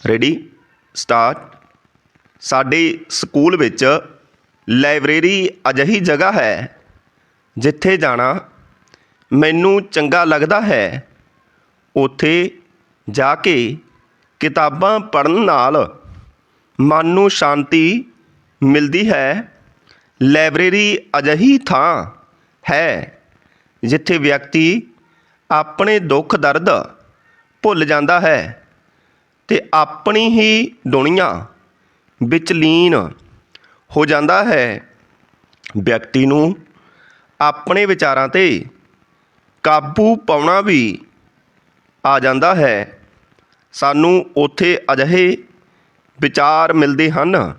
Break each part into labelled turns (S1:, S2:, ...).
S1: Ready start ਸਾਡੇ school ਵਿੱਚ library ਅਜਿਹੀ ਜਗ੍ਹਾ ਹੈ ਜਿੱਥੇ ਜਾਣਾ ਮੈਨੂੰ ਚੰਗਾ ਲੱਗਦਾ ਹੈ। ਉੱਥੇ ਜਾ ਕੇ ਕਿਤਾਬਾਂ ਪੜ੍ਹਨ ਨਾਲ ਮਨ ਨੂੰ ਸ਼ਾਂਤੀ ਮਿਲਦੀ ਹੈ। ਲਾਇਬ੍ਰੇਰੀ ਅਜਿਹੀ ਥਾਂ ਹੈ ਜਿੱਥੇ ਵਿਅਕਤੀ ਆਪਣੇ ਦੁੱਖ ਦਰਦ ਭੁੱਲ ਜਾਂਦਾ ਹੈ। ਤੇ ਆਪਣੀ ਹੀ ਦੁਨੀਆ ਵਿੱਚ ਲੀਨ ਹੋ ਜਾਂਦਾ ਹੈ। ਵਿਅਕਤੀ ਨੂੰ ਆਪਣੇ ਵਿਚਾਰਾਂ 'ਤੇ ਕਾਬੂ ਪਾਉਣਾ ਵੀ ਆ ਜਾਂਦਾ ਹੈ। ਸਾਨੂੰ ਉੱਥੇ ਅਜਿਹੇ ਵਿਚਾਰ ਮਿਲਦੇ ਹਨ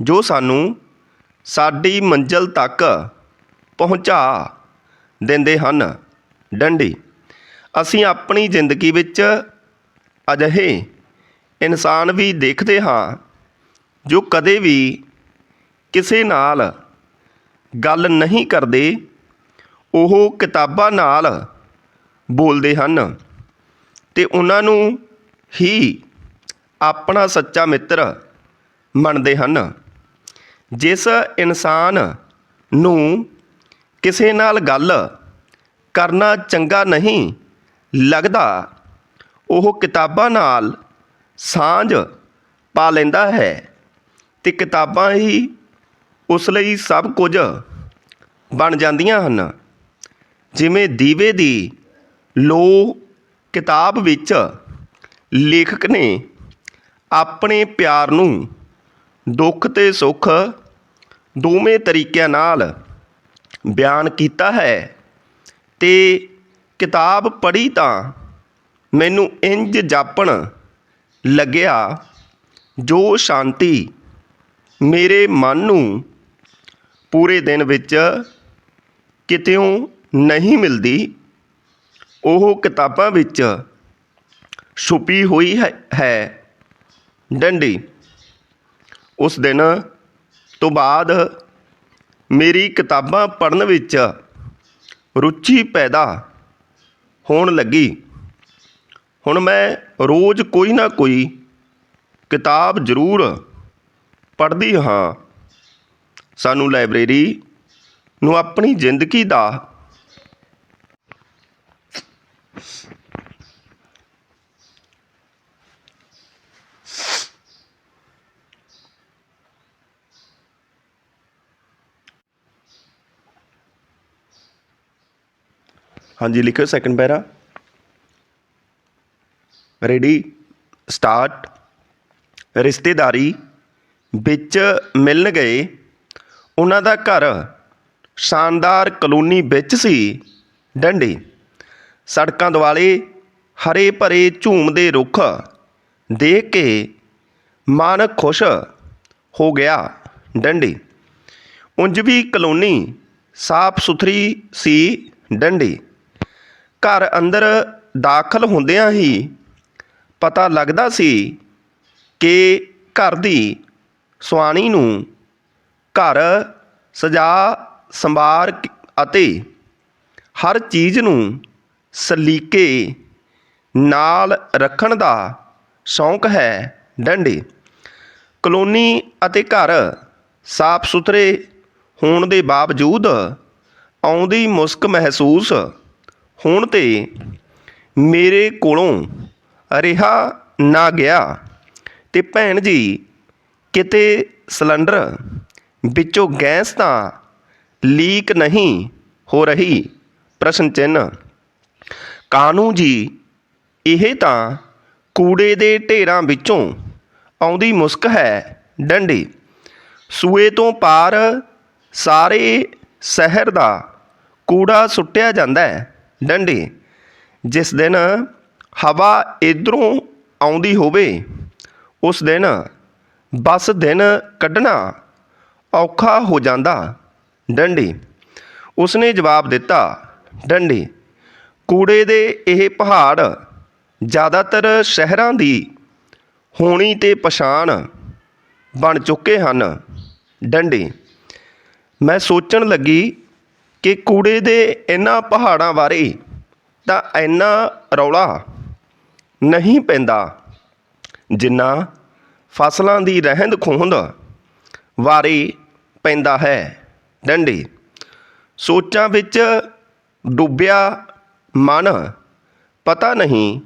S1: ਜੋ ਸਾਨੂੰ ਸਾਡੀ ਮੰਜ਼ਿਲ ਤੱਕ ਪਹੁੰਚਾ ਦਿੰਦੇ ਹਨ। ਡੰਡੀ, ਅਸੀਂ ਆਪਣੀ ਜ਼ਿੰਦਗੀ ਵਿੱਚ ਅਜਿਹੇ ਇਨਸਾਨ ਵੀ ਦੇਖਦੇ ਹਾਂ, ਜੋ ਕਦੇ ਵੀ ਕਿਸੇ ਨਾਲ ਗੱਲ ਨਹੀਂ ਕਰਦੇ, ਉਹ ਕਿਤਾਬਾਂ ਨਾਲ ਬੋਲਦੇ ਹਨ ਅਤੇ ਉਹਨਾਂ ਨੂੰ ਹੀ ਆਪਣਾ ਸੱਚਾ ਮਿੱਤਰ ਮੰਨਦੇ ਹਨ। ਜਿਸ ਇਨਸਾਨ ਨੂੰ ਕਿਸੇ ਨਾਲ ਗੱਲ ਕਰਨਾ ਚੰਗਾ ਨਹੀਂ ਲੱਗਦਾ, ਉਹ ਕਿਤਾਬਾਂ ਨਾਲ ਸਾਂਝ ਪਾ ਲੈਂਦਾ ਹੈ ਅਤੇ ਕਿਤਾਬਾਂ ਹੀ ਉਸ ਲਈ ਸਭ ਕੁਝ ਬਣ ਜਾਂਦੀਆਂ ਹਨ। ਜਿਵੇਂ ਦੀਵੇ ਦੀ ਲੋ ਕਿਤਾਬ ਵਿੱਚ ਲੇਖਕ ਨੇ ਆਪਣੇ ਪਿਆਰ ਨੂੰ ਦੁੱਖ ਤੇ ਸੁੱਖ ਦੋਵੇਂ ਤਰੀਕਿਆਂ ਨਾਲ ਬਿਆਨ ਕੀਤਾ ਹੈ ਤੇ ਕਿਤਾਬ ਪੜ੍ਹੀ ਤਾਂ ਮੈਨੂੰ ਇੰਜ ਜਾਪਣ ਲੱਗਿਆ। ਜੋ ਸ਼ਾਂਤੀ ਮੇਰੇ ਮਨ ਨੂੰ ਪੂਰੇ ਦਿਨ ਵਿੱਚ ਕਿਤਿਓਂ ਨਹੀਂ ਮਿਲਦੀ, ਉਹ ਕਿਤਾਬਾਂ ਵਿੱਚ ਛੁਪੀ ਹੋਈ ਹੈ ਹੈ। ਡੰਡੀ, ਉਸ ਦਿਨ ਤੋਂ ਬਾਅਦ ਮੇਰੀ ਕਿਤਾਬਾਂ ਪੜ੍ਹਨ ਵਿੱਚ ਰੁਚੀ ਪੈਦਾ ਹੋਣ ਲੱਗੀ। ਹੁਣ ਮੈਂ ਰੋਜ਼ ਕੋਈ ਨਾ ਕੋਈ ਕਿਤਾਬ ਜ਼ਰੂਰ ਪੜ੍ਹਦੀ ਹਾਂ। ਸਾਨੂੰ ਲਾਇਬ੍ਰੇਰੀ ਨੂੰ ਆਪਣੀ ਜ਼ਿੰਦਗੀ ਦਾ ਹਾਂਜੀ, ਲਿਖਿਓ ਸੈਕੰਡ ਪੈਰਾ। Ready, start. ਰਿਸ਼ਤੇਦਾਰੀ ਵਿੱਚ ਮਿਲਣ ਗਏ। ਉਹਨਾਂ ਦਾ ਘਰ ਸ਼ਾਨਦਾਰ ਕਲੋਨੀ ਵਿੱਚ ਸੀ। ਡੰਡੀ, ਸੜਕਾਂ ਦੁਆਲੇ ਹਰੇ ਭਰੇ ਝੂਮਦੇ ਰੁੱਖ ਦੇਖ ਕੇ ਮਨ ਖੁਸ਼ ਹੋ ਗਿਆ। ਡੰਡੀ, ਉਂਝ ਵੀ ਕਲੋਨੀ ਸਾਫ਼ ਸੁਥਰੀ ਸੀ। ਡੰਡੀ, ਘਰ ਅੰਦਰ ਦਾਖਲ ਹੁੰਦਿਆਂ ਹੀ ਪਤਾ ਲੱਗਦਾ ਸੀ ਕਿ ਘਰ ਦੀ ਸੁਆਣੀ ਨੂੰ ਘਰ ਸਜਾ ਸੰਵਾਰ ਅਤੇ ਹਰ ਚੀਜ਼ ਨੂੰ ਸਲੀਕੇ ਨਾਲ ਰੱਖਣ ਦਾ ਸ਼ੌਂਕ ਹੈ ਡੰਡੇ। ਕਲੋਨੀ ਅਤੇ ਘਰ ਸਾਫ਼ ਸੁਥਰੇ ਹੋਣ ਦੇ ਬਾਵਜੂਦ ਆਉਂਦੀ ਮੁਸਕ ਮਹਿਸੂਸ ਹੋਣ ਤੇ ਮੇਰੇ ਕੋਲੋਂ ਰਿਹਾ ਨਾ ਗਿਆ। ਅਤੇ ਭੈਣ ਜੀ, ਕਿਤੇ ਸਿਲੰਡਰ ਵਿੱਚੋਂ ਗੈਸ ਤਾਂ ਲੀਕ ਨਹੀਂ ਹੋ ਰਹੀ? ਪ੍ਰਸ਼ਨ ਚਿੰਨ੍ਹ। ਕਾਨੂੰ ਜੀ, ਇਹ ਤਾਂ ਕੂੜੇ ਦੇ ਢੇਰਾਂ ਵਿੱਚੋਂ ਆਉਂਦੀ ਮੁਸਕ ਹੈ, ਡੰਡੀ। ਸੂਏ ਤੋਂ ਪਾਰ ਸਾਰੇ ਸ਼ਹਿਰ ਦਾ ਕੂੜਾ ਸੁੱਟਿਆ ਜਾਂਦਾ ਹੈ, ਡੰਡੀ। ਜਿਸ ਦਿਨ ਹਵਾ ਇਧਰੋਂ ਆਉਂਦੀ ਹੋਵੇ, ਉਸ ਦਿਨ ਬਸ ਦਿਨ ਕੱਢਣਾ ਔਖਾ ਹੋ ਜਾਂਦਾ। ਡੰਡੀ, ਉਸਨੇ ਜਵਾਬ ਦਿੱਤਾ, ਡੰਡੀ, ਕੂੜੇ ਦੇ ਇਹ ਪਹਾੜ ਜ਼ਿਆਦਾਤਰ ਸ਼ਹਿਰਾਂ ਦੀ ਹੋਣੀ ਤੇ ਪਛਾਣ ਬਣ ਚੁੱਕੇ ਹਨ। ਡੰਡੀ, ਮੈਂ ਸੋਚਣ ਲੱਗੀ ਕਿ ਕੂੜੇ ਦੇ ਇਹਨਾਂ ਪਹਾੜਾਂ ਬਾਰੇ ਤਾਂ ਇੰਨਾ ਰੌਲਾ ਨਹੀਂ ਪੈਂਦਾ। ਜਿੰਨਾ ਫਸਲਾਂ ਦੀ ਰਹਿੰਦ ਖੂੰਹਦ ਵਾਰੇ ਪੈਂਦਾ ਹੈ, ਡੰਡੇ। ਸੋਚਾਂ ਵਿੱਚ ਡੁੱਬਿਆ ਮਨ ਪਤਾ ਨਹੀਂ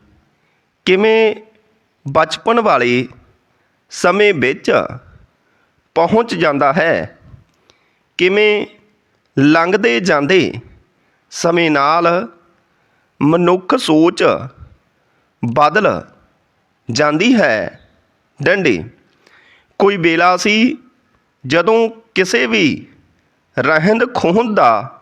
S1: ਕਿਵੇਂ ਬਚਪਨ ਵਾਲੇ ਸਮੇਂ ਵਿੱਚ ਪਹੁੰਚ ਜਾਂਦਾ ਹੈ, ਕਿਵੇਂ ਲੰਘਦੇ ਜਾਂਦੇ ਸਮੇਂ ਨਾਲ ਮਨੁੱਖ ਸੋਚ ਬਦਲ ਜਾਂਦੀ ਹੈ ਡੰਡੇ। ਕੋਈ ਵੇਲਾ ਸੀ ਜਦੋਂ ਕਿਸੇ ਵੀ ਰਹਿੰਦ ਖੂੰਹਦ ਦਾ